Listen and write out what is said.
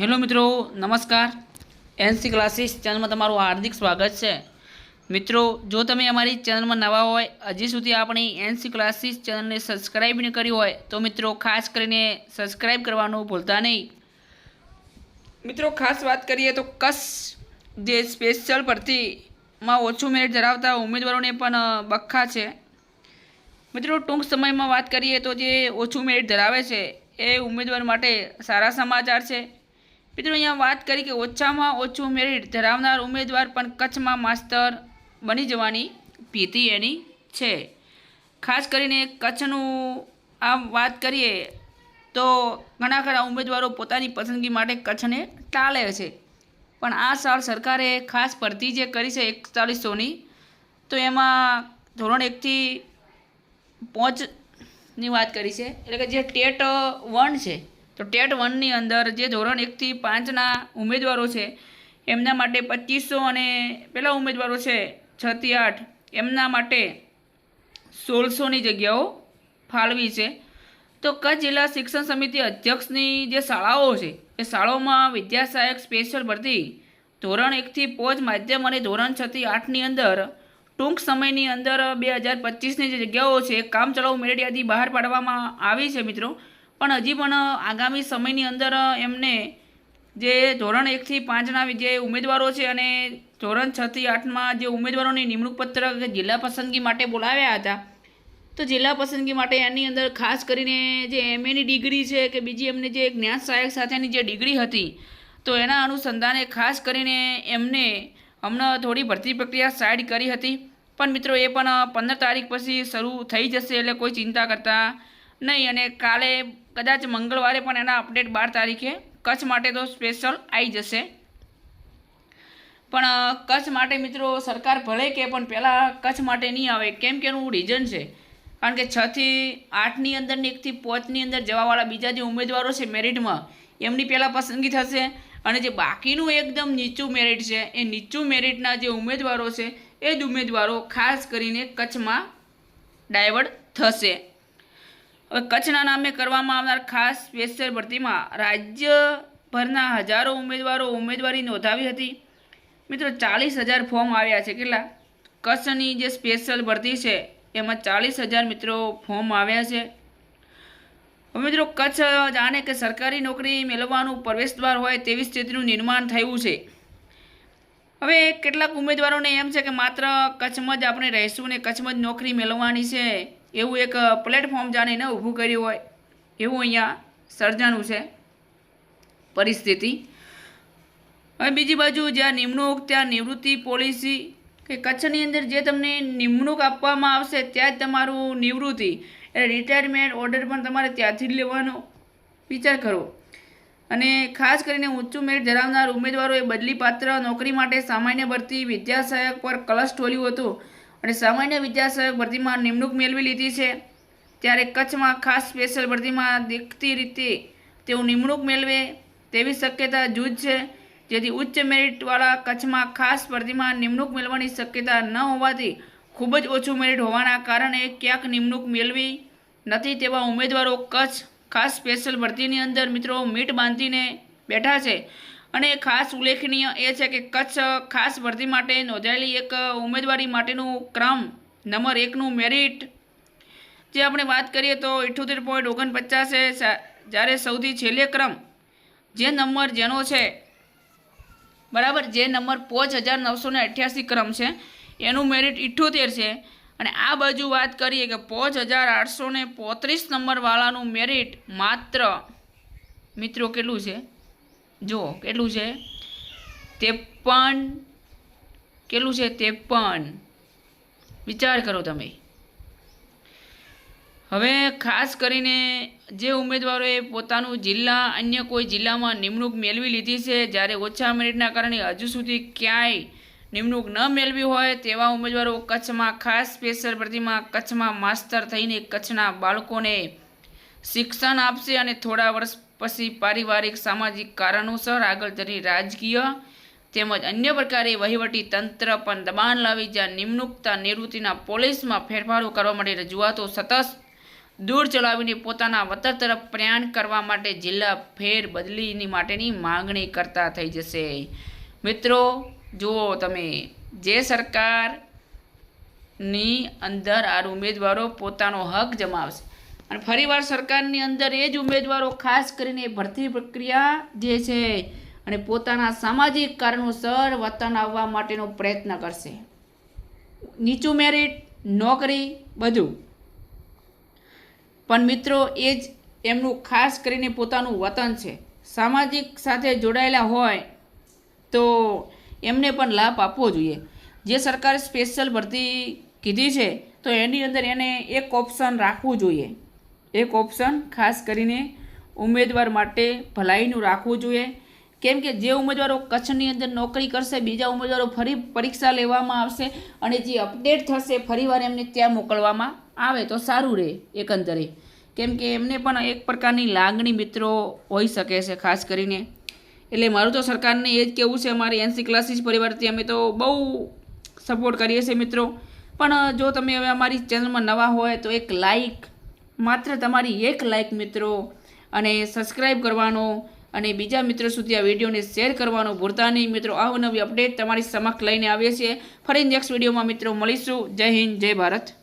Hello મિત્રો, નમસ્કાર. NC classes ચેનલમાં તમારું હાર્દિક સ્વાગત છે. મિત્રો, જો તમે અમારી ચેનલમાં નવા હોય, હજી સુધી આપણી એનસી ક્લાસીસ ચેનલને સબસ્ક્રાઈબ ન કરી હોય, તો મિત્રો ખાસ કરીને સબસ્ક્રાઈબ કરવાનું ભૂલતા નહીં. મિત્રો, ખાસ વાત કરીએ તો કસ જે સ્પેશિયલ ભરતીમાં ઓછું મેરિટ ધરાવતા ઉમેદવારોને પણ બખ્ખા છે. મિત્રો, ટૂંક સમયમાં વાત કરીએ તો જે ઓછું મેરિટ ધરાવે છે, એ ઉમેદવાર માટે સારા સમાચાર છે. મિત્રો, અહીંયા વાત કરી કે ઓછામાં ઓછું મેરિટ ધરાવનાર ઉમેદવાર પણ કચ્છમાં માસ્તર બની જવાની ભીતિ એની છે. ખાસ કરીને કચ્છનું આમ વાત કરીએ તો ઘણા ખરા ઉમેદવારો પોતાની પસંદગી માટે કચ્છને ટાળે છે. પણ આ સાલ સરકારે ખાસ ભરતી જે કરી છે એકતાલીસોની, તો એમાં ધોરણ એકથી પહોંચની વાત કરી છે. એટલે કે જે ટેટ વન છે તો ટેટ વનની અંદર જે ધોરણ એકથી પાંચના ઉમેદવારો છે, એમના માટે પચીસો અને પેલા ઉમેદવારો છે, છથી આઠ. એમના માટે સોળસોની જગ્યાઓ ફાળવી છે. તો કચ્છ જિલ્લા શિક્ષણ સમિતિ અધ્યક્ષની જે શાળાઓ છે, એ શાળાઓમાં વિદ્યાસહાયક સ્પેશિયલ ભરતી ધોરણ એકથી પોચ માધ્યમ અને ધોરણ છથી આઠની અંદર ટૂંક સમયની અંદર બે હજાર પચીસની જે જગ્યાઓ છે, કામચલાઉ મેરિટ યાદી બહાર પાડવામાં આવી છે મિત્રો. પણ હજી પણ આગામી સમયની અંદર એમને જે ધોરણ એકથી પાંચના જે ઉમેદવારો છે અને ધોરણ છથી આઠમાં જે ઉમેદવારોની નિમણૂક પત્રક જિલ્લા પસંદગી માટે બોલાવ્યા હતા, તો જિલ્લા પસંદગી માટે એની અંદર ખાસ કરીને જે એમએની ડિગ્રી છે કે બીજી એમને જે જ્ઞાન સહાયક સાથેની જે ડિગ્રી હતી, તો એના અનુસંધાને ખાસ કરીને એમને હમણાં થોડી ભરતી પ્રક્રિયા સાઈડ કરી હતી. પણ મિત્રો એ પણ પંદર તારીખ પછી શરૂ થઈ જશે એટલે કોઈ ચિંતા કરતા નહીં અને કાલે કદાચ મંગળવારે પણ એના અપડેટ બાર તારીખે કચ્છ માટે તો સ્પેશિયલ આવી જશે. પણ કચ્છ માટે મિત્રો સરકાર ભલે કે પણ પહેલાં કચ્છ માટે નહીં આવે, કેમ કે એનું રીઝન છે. કારણ કે છથી આઠની અંદર ને એકથી પાંચની અંદર જવાવાળા બીજા જે ઉમેદવારો છે મેરિટમાં, એમની પહેલાં પસંદગી થશે અને જે બાકીનું એકદમ નીચું મેરિટ છે, એ નીચું મેરિટના જે ઉમેદવારો છે, એ જ ઉમેદવારો ખાસ કરીને કચ્છમાં ડાયવર્ટ થશે. હવે કચ્છના નામે કરવામાં આવનાર ખાસ સ્પેશિયલ ભરતીમાં રાજ્યભરના હજારો ઉમેદવારો ઉમેદવારી નોંધાવી હતી. મિત્રો, ચાલીસ હજાર ફોર્મ આવ્યા છે. કેટલા? કચ્છની જે સ્પેશિયલ ભરતી છે, એમાં ચાલીસ હજાર મિત્રો ફોર્મ આવ્યા છે. હવે મિત્રો, કચ્છ જાણે કે સરકારી નોકરી મેળવવાનું પ્રવેશદ્વાર હોય તેવી સ્થિતિનું નિર્માણ થયું છે. હવે કેટલાક ઉમેદવારોને એમ છે કે માત્ર કચ્છમાં જ આપણે રહીશું ને કચ્છમાં જ નોકરી મેળવવાની છે. એવું એક પ્લેટફોર્મ જાણે એને ઊભું કર્યું હોય, એવું અહીંયા સર્જાનું છે પરિસ્થિતિ. હવે બીજી બાજુ જ્યાં નિમણૂક, ત્યાં નિવૃત્તિ પોલિસી કે કચ્છની અંદર જે તમને નિમણૂક આપવામાં આવશે, ત્યાં જ તમારું નિવૃત્તિ એટલે રિટાયરમેન્ટ ઓર્ડર પણ તમારે ત્યાંથી જ લેવાનો. વિચાર કરો. અને ખાસ કરીને ઊંચું મેરિટ ધરાવનાર ઉમેદવારોએ બદલીપાત્ર નોકરી માટે સામાન્ય ભરતી વિદ્યાસહાયક પર કલશ ઢોલ્યું હતું. અને સામાન્ય વિદ્યાસહાયક ભરતીમાં નિમણૂક મેળવી લીધી છે. ત્યારે કચ્છમાં ખાસ સ્પેશિયલ ભરતીમાં દેખતી રીતે તેઓ નિમણૂક મેળવે તેવી શક્યતા જૂજ છે. જેથી ઉચ્ચ મેરિટવાળા કચ્છમાં ખાસ ભરતીમાં નિમણૂક મેળવવાની શક્યતા ન હોવાથી ખૂબ જ ઓછું મેરિટ હોવાના કારણે ક્યાંક નિમણૂક મેળવી નથી તેવા ઉમેદવારો કચ્છ ખાસ સ્પેશિયલ ભરતીની અંદર મિત્રો મીટ બાંધીને બેઠા છે. અને ખાસ ઉલ્લેખનીય એ છે કે કચ્છ ખાસ ભરતી માટે નોંધાયેલી એક ઉમેદવારી માટેનું ક્રમ નંબર એકનું મેરિટ. જે આપણે વાત કરીએ તો ઇઠ્ઠોતેર પોઈન્ટ ઓગણપચાસે જ્યારે સૌથી છેલ્લે ક્રમ જે નંબર જેનો છે, બરાબર, જે નંબર પાંચ હજાર નવસો ને અઠ્યાસી ક્રમ છે, એનું મેરિટ ઇઠ્ઠોતેર છે. અને આ બાજુ વાત કરીએ કે પાંચ હજાર આઠસો ને પોત્રીસ નંબરવાળાનું મેરિટ માત્ર, મિત્રો, કેટલું છે? જુઓ, કેટલું છે? ત્રેપન, કેટલું છે? ત્રેપન. વિચાર કરો તમે. હવે ખાસ કરીને જે ઉમેદવારોએ પોતાનું જિલ્લા, અન્ય કોઈ જિલ્લામાં નિમણૂક મેળવી લીધી છે, જ્યારે ઓછા મેરિટના કારણે હજુ સુધી ક્યાંય નિમણૂક ન મેળવી હોય, તેવા ઉમેદવારો કચ્છમાં ખાસ સ્પેશિયલ ભરતીમાં કચ્છમાં માસ્તર થઈને કચ્છના બાળકોને શિક્ષણ આપશે અને થોડા વર્ષ પછી પારિવારિક સામાજિક કારણોસર આગળ જરી રાજકીય તેમજ અન્ય પ્રકારે વહીવટી તંત્ર પણ દબાણ લાવી જ્યાં નિમણૂકતા નિવૃત્તિના પોલીસમાં ફેરફારો કરવા માટે રજૂઆતો સતત દૂર ચલાવીને પોતાના વતન તરફ પ્રયાણ કરવા માટે જિલ્લા ફેર બદલીની માટેની માંગણી કરતા થઈ જશે. મિત્રો, જુઓ તમે, જે સરકારની અંદર આ ઉમેદવારો પોતાનો હક જમાવશે. અને ફરીવાર સરકારની અંદર એ જ ઉમેદવારો ખાસ કરીને ભરતી પ્રક્રિયા જે છે અને પોતાના સામાજિક કારણોસર વતન આવવા માટેનો પ્રયત્ન કરશે. નીચું મેરિટ નોકરી, બધું. પણ મિત્રો, એ જ એમનું ખાસ કરીને પોતાનું વતન છે. સામાજિક સાથે જોડાયેલા હોય તો એમને પણ લાભ આપવો જોઈએ. જે સરકારે સ્પેશિયલ ભરતી કીધી છે, તો એની અંદર એને એક ઓપ્શન રાખવું જોઈએ. એક ઓપ્શન ખાસ કરીને ઉમેદવાર માટે ભલાઈનું રાખવું જોઈએ. કેમ કે જે ઉમેદવારો કચ્છની અંદર નોકરી કરશે, બીજા ઉમેદવારો ફરી પરીક્ષા લેવામાં આવશે અને જે અપડેટ થશે, ફરીવાર એમને ત્યાં મોકલવામાં આવે તો સારું રહે એકંદરે. કેમ કે એમને પણ એક પ્રકારની લાગણી મિત્રો હોઈ શકે છે, ખાસ કરીને. એટલે મારું તો સરકારને એ જ કહેવું છે, અમારી એનસી ક્લાસીસ પરિવારથી અમે તો બહુ સપોર્ટ કરીએ છીએ મિત્રો. પણ, જો તમે હવે અમારી ચેનલમાં નવા હોય તો એક લાઈક માત્ર તમારી એક લાઇક મિત્રો અને સબસ્ક્રાઈબ કરવાનો અને બીજા મિત્રો સુધી આ વિડીયોને શેર કરવાનો ભૂલતા નહીં. મિત્રો અવનવી અપડેટ તમારી સમક્ષ લઈને આવીએ છીએ. ફરી નેક્સ્ટ વિડીયોમાં મિત્રો મળીશું. જય હિન્દ, જય ભારત.